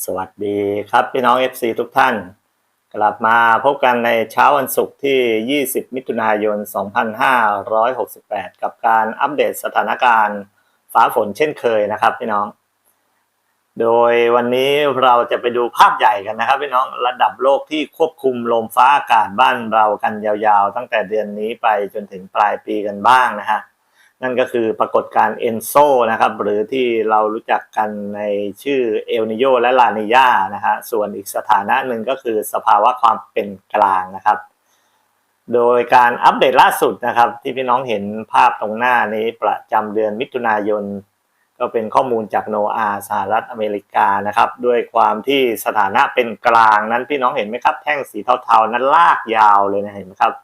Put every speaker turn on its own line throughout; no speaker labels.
สวัสดีครับพี่น้อง FC ทุกท่าน กลับมาพบกันในเช้าวันศุกร์ที่ 20 มิถุนายน 2568 กับการอัปเดตสถานการณ์ฟ้าฝนเช่นเคยนะครับพี่น้อง โดยวันนี้เราจะไปดูภาพใหญ่กันนะครับพี่น้องระดับโลกที่ควบคุมลมฟ้าอากาศบ้านเรากันยาวๆ ตั้งแต่เดือนนี้ไปจนถึงปลายปีกันบ้างนะฮะ นั่นก็คือปรากฏการณ์เอนโซนะครับ หรือที่เรารู้จักกันในชื่อเอลนิโยและลานิยานะฮะส่วนอีกสถานะหนึ่งก็คือสภาวะความเป็นกลางนะครับ โดยการอัปเดตล่าสุดนะครับ ที่พี่น้องเห็นภาพตรงหน้านี้ประจำเดือนมิถุนายน ก็เป็นข้อมูลจากโนอาสหรัฐอเมริกานะครับ ด้วยความที่สถานะเป็นกลางนั้นพี่น้องเห็นไหมครับ แท่งสีเทาๆนั้นลากยาวเลยนะเห็นไหมครับ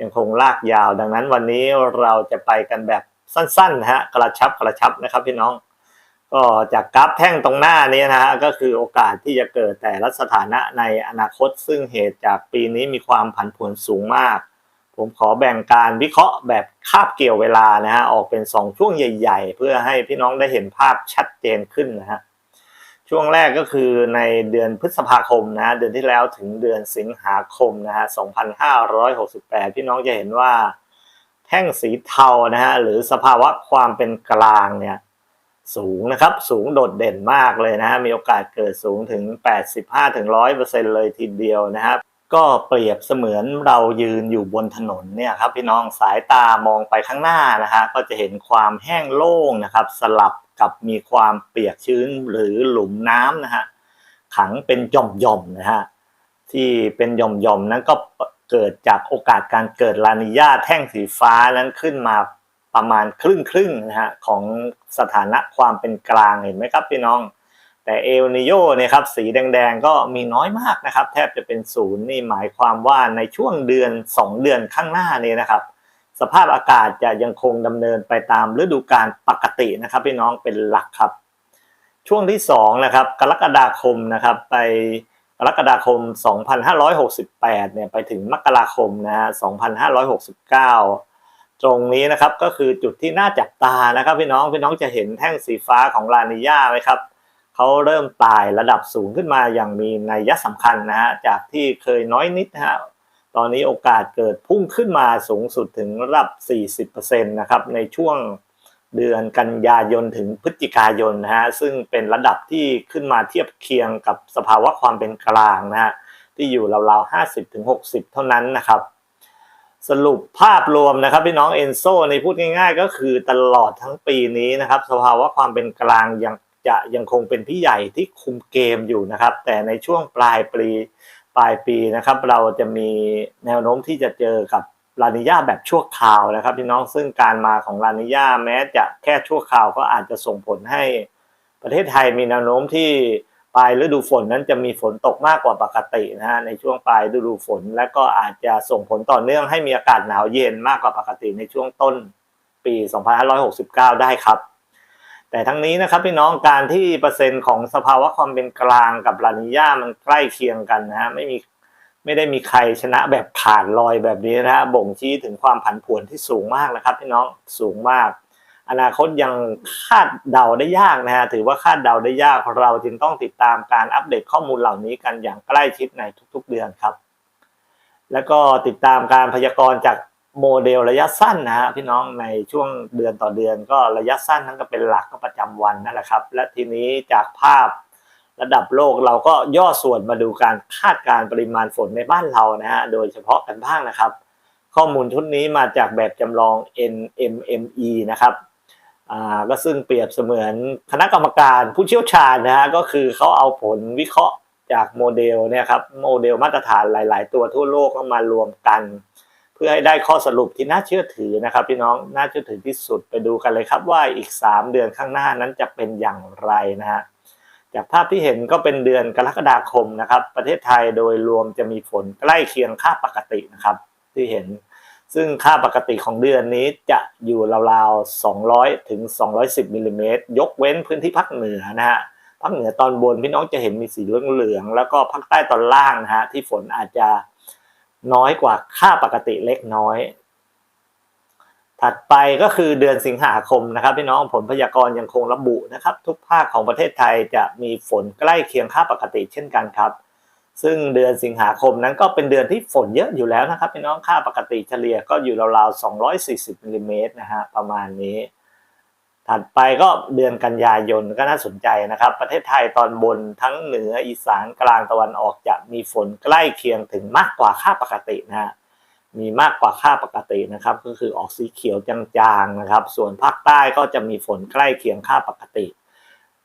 ยังคงลากยาวดังนั้นวันนี้เราจะไปกันแบบ สั้นๆนะฮะกระชับกระชับนะครับพี่น้อง ก็จากกราฟแท่งตรงหน้านี้นะฮะก็คือโอกาสที่จะเกิดแต่ละสถานะในอนาคต ซึ่งเหตุจากปีนี้มีความผันผวนสูงมาก ผมขอแบ่งการวิเคราะห์แบบคาบเกี่ยวเวลานะฮะออกเป็น 2 ช่วงใหญ่ ๆ เพื่อให้พี่น้องได้เห็นภาพชัดเจนขึ้นนะฮะช่วงแรกก็คือในเดือนพฤษภาคมนะเดือนที่แล้วถึงเดือนสิงหาคมนะฮะ 2568 พี่น้องจะเห็นว่า แท่งสีเทานะฮะหรือสภาวะความเป็นกลางเนี่ยสูงนะครับสูงโดดเด่นมากเลยนะฮะมีโอกาสเกิดสูงถึง 85-100%เลยทีเดียวนะครับก็เปรียบเสมือนเรายืนอยู่บนถนนเนี่ยครับพี่น้องสายตามองไปข้างหน้านะฮะก็จะเห็นความแห้งโล่งนะครับ สลับกับมีความเปียกชื้นหรือหลุมน้ำนะฮะขังเป็นหย่อมๆนะฮะที่เป็นหย่อมๆนั้นก็ เกิดจากโอกาสการเกิดลานิญาแท่งสีฟ้านั้นขึ้นมาประมาณครึ่งครึ่งนะฮะของสถานะความเป็นกลางเห็นไหมครับพี่น้อง แต่เอลนิโยเนี่ยครับสีแดงๆก็มีน้อยมากนะครับ แทบจะเป็นศูนย์นี่หมายความว่าในช่วงเดือน 2 เดือนข้างหน้านี้นะครับ สภาพอากาศจะยังคงดำเนินไปตามฤดูกาลปกตินะครับพี่น้องเป็นหลักครับ ช่วงที่2นะครับกรกฎาคมนะครับไป กรกฎาคม 2568 เนี่ยไปถึงมกราคมนะฮะ 2569 ตรงนี้นะครับก็คือจุดที่น่าจับตานะครับพี่น้องพี่น้องจะเห็นแท่งสีฟ้าของลานิญาไหมครับเขาเริ่มตายระดับสูงขึ้นมาอย่างมีนัยสำคัญนะฮะจากที่เคยน้อยนิดนะฮะตอนนี้โอกาสเกิดพุ่งขึ้นมาสูงสุดถึงระดับ 40%นะครับในช่วง เดือนกันยายนถึงพฤศจิกายนนะฮะซึ่งเป็นระดับที่ขึ้นมาเทียบเคียงกับสภาวะความเป็นกลางนะฮะที่อยู่ราวๆ50ถึง60เท่านั้นนะครับ สรุปภาพรวมนะครับพี่น้องเอนโซในพูดง่าย ๆ ก็คือตลอดทั้งปีนี้นะครับ สภาวะความเป็นกลางยังจะยังคงเป็นพี่ใหญ่ที่คุมเกมอยู่นะครับ แต่ในช่วงปลายปีปลายปีนะครับ เราจะมีแนวโน้มที่จะเจอกับ ลานิญาแบบชั่วคราวนะครับพี่น้องซึ่งการมาของลานิญาแม้จะแค่ชั่วคราวก็อาจจะส่งผลให้ประเทศไทยมีแนวโน้มที่ปลายฤดูฝนนั้นจะมีฝนตกมากกว่าปกตินะฮะในช่วงปลายฤดูฝน และก็อาจจะส่งผลต่อเนื่องให้มีอากาศหนาวเย็นมากกว่าปกติในช่วงต้นปี 2569 ได้ครับ แต่ทั้งนี้นะครับพี่น้องการที่เปอร์เซ็นต์ของสภาวะความเป็นกลางกับลานิญามันใกล้เคียงกันนะฮะไม่มี ไม่ได้มีใครชนะแบบขาดลอยแบบนี้นะฮะบ่งชี้ถึงความผันผวนที่สูงมากนะครับพี่น้องสูงมาก อนาคตยังคาดเดาได้ยากนะฮะถือว่าคาดเดาได้ยากเราจึงต้องติดตามการอัปเดตข้อมูลเหล่านี้กันอย่างใกล้ชิดในทุกๆเดือนครับ แล้วก็ติดตามการพยากรณ์จากโมเดลระยะสั้นนะฮะพี่น้องในช่วงเดือนต่อเดือนก็ระยะสั้นนั้นก็เป็นหลักก็ประจำวันนั่นแหละครับ และทีนี้จากภาพ ระดับโลกเราก็ย่อส่วนมาดูการคาดการปริมาณฝนในบ้านเรานะฮะโดยเฉพาะกันบ้างนะครับ ข้อมูลชุดนี้มาจากแบบจำลอง NMME นะครับอ่าก็ซึ่งเปรียบเสมือนคณะกรรมการผู้เชี่ยวชาญนะฮะก็คือเขาเอาผลวิเคราะห์จากโมเดลเนี่ยครับโมเดลมาตรฐานหลาย ๆ ตัวทั่วโลกมารวมกัน เพื่อให้ได้ข้อสรุปที่น่าเชื่อถือนะครับ พี่น้องน่าเชื่อถือที่สุดไปดูกันเลยครับว่าอีก 3 เดือนข้างหน้านั้นจะเป็นอย่างไรนะฮะ จากภาพที่เห็นก็เป็นเดือนกรกฎาคมนะครับ ประเทศไทยโดยรวมจะมีฝนใกล้เคียงค่าปกตินะครับ ที่เห็น ซึ่งค่าปกติของเดือนนี้จะอยู่ราวๆ 200 ถึง 210มิลลิเมตรยกเว้นพื้นที่ภาคเหนือนะฮะภาคเหนือตอนบนพี่น้องจะเห็นมีสีเหลืองๆแล้วก็ภาคใต้ตอนล่างนะฮะที่ฝนอาจจะน้อยกว่าค่าปกติเล็กน้อย ถัดไปก็คือเดือนสิงหาคมนะครับพี่น้องผลพยากรณ์ยังคงระบุนะครับ ทุกภาคของประเทศไทยจะมีฝนใกล้เคียงค่าปกติเช่นกันครับ ซึ่งเดือนสิงหาคมนั้นก็เป็นเดือนที่ฝนเยอะอยู่แล้วนะครับพี่น้องค่าปกติเฉลี่ยก็อยู่ราวๆ240มิลลิเมตรนะฮะประมาณนี้ ถัดไปก็เดือนกันยายนก็น่าสนใจนะครับ ประเทศไทยตอนบนทั้งเหนืออีสานกลางตะวันออกจะมีฝนใกล้เคียงถึงมากกว่าค่าปกตินะฮะ มีมากกว่าค่าปกตินะครับ ก็คือออกสีเขียวจางๆนะครับ ส่วนภาคใต้ก็จะมีฝนใกล้เคียงค่าปกติ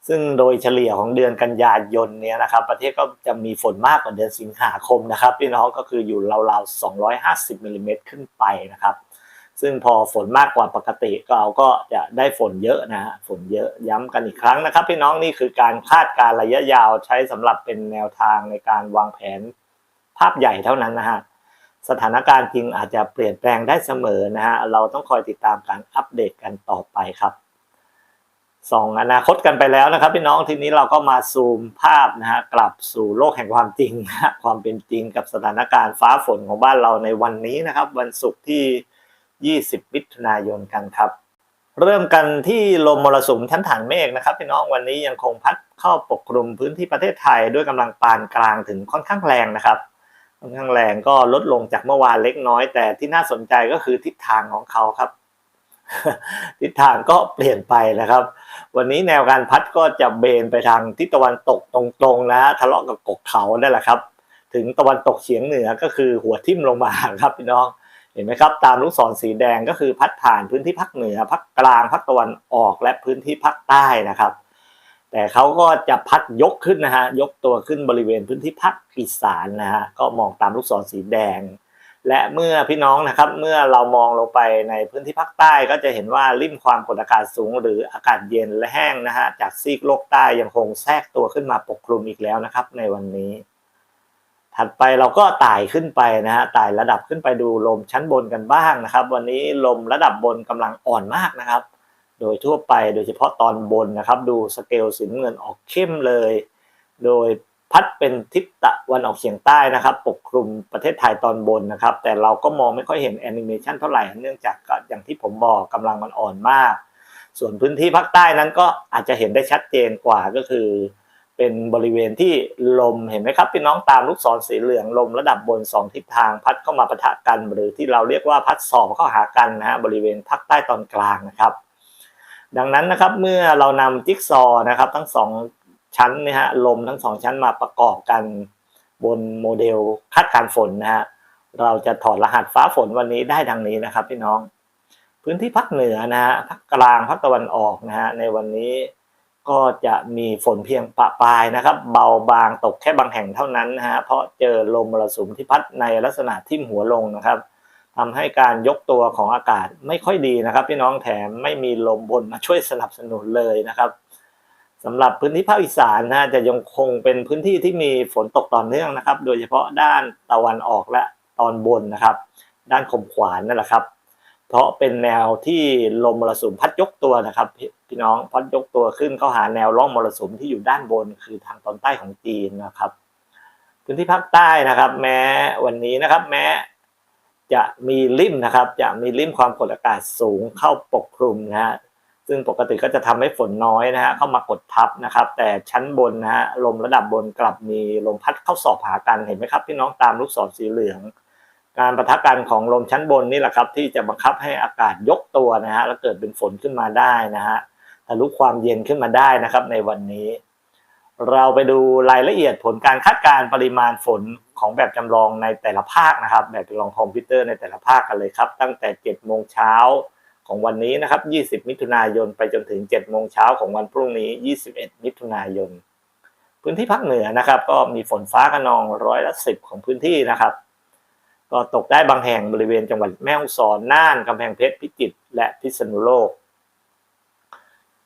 ซึ่งโดยเฉลี่ยของเดือนกันยายนเนี่ยนะครับ ประเทศก็จะมีฝนมากกว่าเดือนสิงหาคมนะครับพี่น้องก็คืออยู่ราวๆ250มิลลิเมตรขึ้นไปนะครับ ซึ่งพอฝนมากกว่าปกติก็เราก็จะได้ฝนเยอะนะฮะฝนเยอะย้ำกันอีกครั้งนะครับ พี่น้องนี่คือการคาดการระยะยาวใช้สำหรับเป็นแนวทางในการวางแผนภาพใหญ่เท่านั้นนะฮะ สถานการณ์จริงอาจจะเปลี่ยนแปลงได้เสมอนะฮะเราต้องคอยติดตามการอัปเดตกันต่อไปครับส่องอนาคตกันไปแล้วนะครับพี่น้องทีนี้เราก็มาซูมภาพนะฮะกลับสู่โลกแห่งความจริงนะความเป็นจริงกับสถานการณ์ฟ้าฝนของบ้านเราในวันนี้นะครับ วันศุกร์ที่ 20 มิถุนายนกันครับ เริ่มกันที่ลมมรสุมชั้นฐานเมฆนะครับพี่น้องวันนี้ยังคงพัดเข้าปกคลุมพื้นที่ประเทศไทยด้วยกำลังปานกลางถึงค่อนข้างแรงนะครับ ค่อนข้างแรงก็ลดลงจากเมื่อวานเล็กน้อย แต่ที่น่าสนใจก็คือทิศทางของเขาครับ ทิศทางก็เปลี่ยนไปนะครับ วันนี้แนวการพัดก็จะเบนไปทางทิศตะวันตกตรงๆนะฮะทะเลาะกับกกเขาได้แหละครับ ถึงตะวันตกเฉียงเหนือก็คือหัวทิ่มลงมาครับพี่น้องเห็นไหมครับตามลูกศรสีแดงก็คือพัดผ่านพื้นที่ภาคเหนือภาคกลางภาคตะวันออกและพื้นที่ภาคใต้นะครับ แต่เขาก็จะพัดยกขึ้นนะฮะยกตัวขึ้นบริเวณพื้นที่ภาคอีสานนะฮะก็มองตามลูกศรสีแดง และเมื่อพี่น้องนะครับเมื่อเรามองลงไปในพื้นที่ภาคใต้ก็จะเห็นว่าริมความกดอากาศสูง หรืออากาศเย็นและแห้งนะฮะจากซีกโลกใต้ยังคงแทรกตัวขึ้นมาปกคลุมอีกแล้วนะครับ ในวันนี้ถัดไปเราก็ไต่ขึ้นไปนะฮะไต่ระดับขึ้นไปดูลมชั้นบนกันบ้างนะครับ วันนี้ลมระดับบนกำลังอ่อนมากนะครับ โดยทั่วไปโดยเฉพาะตอนบนนะครับ ดูสเกลสีน้ำเงินออกเข้มเลย โดยพัดเป็นทิศตะวันออกเฉียงใต้นะครับ ปกคลุมประเทศไทยตอนบนนะครับ แต่เราก็มองไม่ค่อยเห็นแอนิเมชันเท่าไหร่ เนื่องจากอย่างที่ผมบอกกำลังมันอ่อนมาก ส่วนพื้นที่ภาคใต้นั้นก็อาจจะเห็นได้ชัดเจนกว่าก็คือ เป็นบริเวณที่ลมเห็นไหมครับพี่น้องตามลูกศรสีเหลืองลมระดับบนสองทิศทางพัดเข้ามาปะทะกัน หรือที่เราเรียกว่าพัดสอบเข้าหากันนะฮะบริเวณภาคใต้ตอนกลางนะครับ ดังนั้นนะครับเมื่อเรานำจิ๊กซอว์นะครับทั้งสองชั้นนะฮะลมทั้งสองชั้นมาประกอบกันบนโมเดลคาดการฝนนะฮะเราจะถอดรหัสฟ้าฝนวันนี้ได้ดังนี้นะครับพี่น้อง พื้นที่ภาคเหนือนะฮะภาคกลางภาคตะวันออกนะฮะในวันนี้ก็จะมีฝนเพียงประปลายนะครับ เบาบางตกแค่บางแห่งเท่านั้นนะฮะเพราะเจอลมมรสุมที่พัดในลักษณะทิ่มหัวลงนะครับ ทำให้การยกตัวของอากาศไม่ค่อยดีนะครับ พี่น้องแถมไม่มีลมบนมาช่วยสนับสนุนเลยนะครับสำหรับพื้นที่ภาคอีสานนะจะยังคงเป็นพื้นที่ที่มีฝนตกต่อเนื่องนะครับ โดยเฉพาะด้านตะวันออกและตอนบนนะครับ ด้านขมขวานนั่นแหละครับ เพราะเป็นแนวที่ลมมรสุมพัดยกตัวนะครับ พี่พี่น้องพัดยกตัวขึ้นเข้าหาแนวร่องมรสุมที่อยู่ด้านบน คือทางตอนใต้ของจีนนะครับ พื้นที่ภาคใต้นะครับ แม้วันนี้นะครับ แม้ จะมีริมนะครับ จะมีริมความกดอากาศสูงเข้าปกคลุมนะฮะซึ่งปกติก็จะทำให้ฝนน้อยนะฮะเข้ามากดทับนะครับ แต่ชั้นบนนะฮะลมระดับบนกลับมีลมพัดเข้าสอบหากันเห็นไหมครับพี่น้องตามลูกศรสีเหลือง การประทะกันของลมชั้นบนนี่แหละครับ ที่จะบังคับให้อากาศยกตัวนะฮะแล้วเกิดเป็นฝนขึ้นมาได้นะฮะทะลุความเย็นขึ้นมาได้นะครับในวันนี้ เราไปดูรายละเอียดผลการคาดการณ์ปริมาณฝนของแบบจำลองในแต่ละภาคนะครับ แบบจำลองคอมพิวเตอร์ในแต่ละภาคกันเลยครับ ตั้งแต่ 7 โมงเช้าของวันนี้นะครับ 20 มิถุนายน ไปจนถึง 7 โมงเช้าของวันพรุ่งนี้ 21 มิถุนายน พื้นที่ภาคเหนือนะครับ ก็มีฝนฟ้าขนองร้อยละสิบของพื้นที่นะครับ ก็ตกได้บางแห่งบริเวณจังหวัดแม่ฮ่องสอน น่าน กำแพงเพชร พิจิตร และพิษณุโลก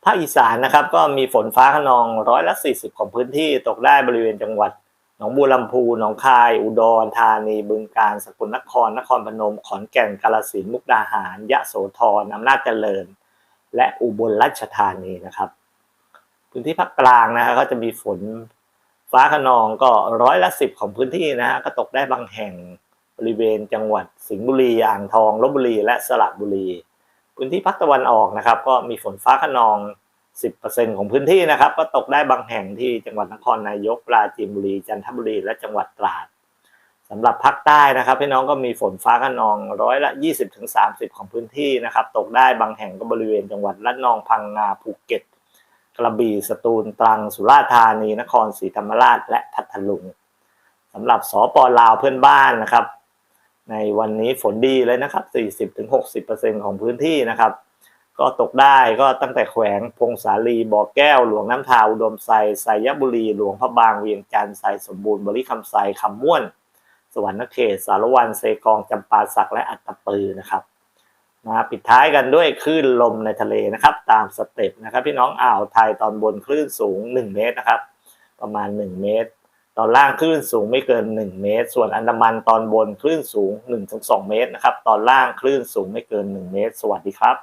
ภาคอีสานนะครับก็มีฝนฟ้าขนองร้อยละสี่สิบของพื้นที่ตกได้บริเวณจังหวัดหนองบัวลำพูหนองคาย อุดรธานี บึงกาฬสกลนคร นครพนม ขอนแก่นกาฬสินธุ์มุกดาหาร ยะโสธรอำนาจเจริญ และอุบลราชธานีนะครับ พื้นที่ภาคกลางนะฮะก็จะมีฝนฟ้าขนองก็ร้อยละสิบของพื้นที่นะฮะก็ตกได้บางแห่งบริเวณจังหวัดสิงห์บุรีอ่างทองลบบุรีและสระบุรี พื้นที่ภาคตะวันออกนะครับ ก็มีฝนฟ้าขนอง 10%ของพื้นที่นะครับ ก็ตกได้บางแห่งที่จังหวัดนครนายกปราจีนบุรีจันทบุรี และจังหวัดตราดสำหรับภาคใต้นะครับ พี่น้องก็มีฝนฟ้าขนองร้อยละ 20-30 ของพื้นที่นะครับ ตกได้บางแห่งก็บริเวณจังหวัดระนองพังงาภูเก็ต กระบี่สตูลตรังสุราษฎร์ธานี นครศรีธรรมราช และพัทลุงสำหรับสปลาวเพื่อนบ้านนะครับ ในวันนี้ฝนดีเลยนะครับ 40-60%ของพื้นที่นะครับ ก็ตกได้ก็ตั้งแต่แขวงพงสาลีบ่อแก้ว หลวงน้ำทาอุดมไซไซยบุรี หลวงพระบางเวียงจันทร์ไซสมบูรณ์บริคำไซคำม่วน สวรรณเขต สารวันเซกองจำปาสักและอัตตปือนะครับมาปิดท้ายกันด้วยคลื่นลมในทะเลนะครับ ตามสเต็ปนะครับ พี่น้องอ่าวไทยตอนบนคลื่นสูง 1 เมตรนะครับ ประมาณ 1 เมตร ตอนล่างคลื่นสูงไม่เกิน 1 เมตร ส่วนอันดามันตอนบนคลื่นสูง 1-2 เมตรนะครับ ตอนล่างคลื่นสูงไม่เกิน 1 เมตร สวัสดีครับ